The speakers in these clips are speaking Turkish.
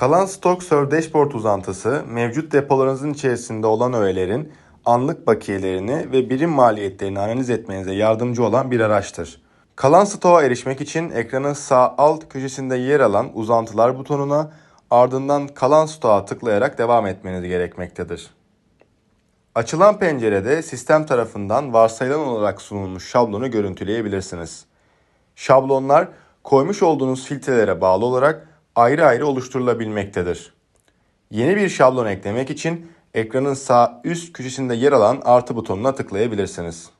Kalan stok serve dashboard uzantısı mevcut depolarınızın içerisinde olan öğelerin anlık bakiyelerini ve birim maliyetlerini analiz etmenize yardımcı olan bir araçtır. Kalan stoğa erişmek için ekranın sağ alt köşesinde yer alan uzantılar butonuna ardından kalan stoğa tıklayarak devam etmeniz gerekmektedir. Açılan pencerede sistem tarafından varsayılan olarak sunulmuş şablonu görüntüleyebilirsiniz. Şablonlar koymuş olduğunuz filtrelere bağlı olarak ayrı ayrı oluşturulabilmektedir. Yeni bir şablon eklemek için ekranın sağ üst köşesinde yer alan artı butonuna tıklayabilirsiniz.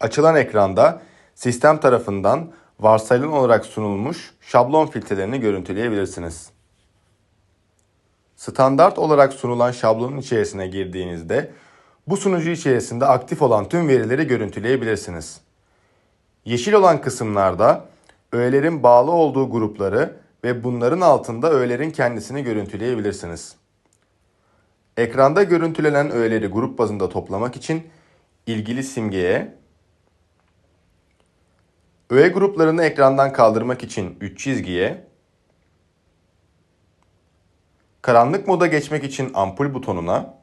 Açılan ekranda sistem tarafından varsayılan olarak sunulmuş şablon filtrelerini görüntüleyebilirsiniz. Standart olarak sunulan şablonun içerisine girdiğinizde bu sunucu içerisinde aktif olan tüm verileri görüntüleyebilirsiniz. Yeşil olan kısımlarda öğelerin bağlı olduğu grupları ve bunların altında öğelerin kendisini görüntüleyebilirsiniz. Ekranda görüntülenen öğeleri grup bazında toplamak için ilgili simgeye, öğe gruplarını ekrandan kaldırmak için 3 çizgiye, karanlık moda geçmek için ampul butonuna,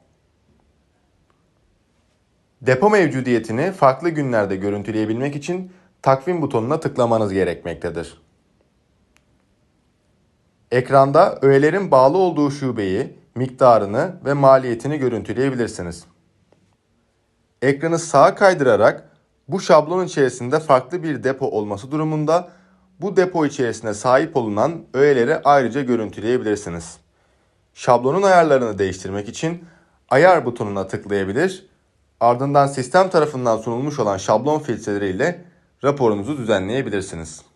depo mevcudiyetini farklı günlerde görüntüleyebilmek için takvim butonuna tıklamanız gerekmektedir. Ekranda öğelerin bağlı olduğu şubeyi, miktarını ve maliyetini görüntüleyebilirsiniz. Ekranı sağa kaydırarak bu şablon içerisinde farklı bir depo olması durumunda bu depo içerisinde sahip olunan öğeleri ayrıca görüntüleyebilirsiniz. Şablonun ayarlarını değiştirmek için ayar butonuna tıklayabilir, ardından sistem tarafından sunulmuş olan şablon filtreleriyle raporunuzu düzenleyebilirsiniz.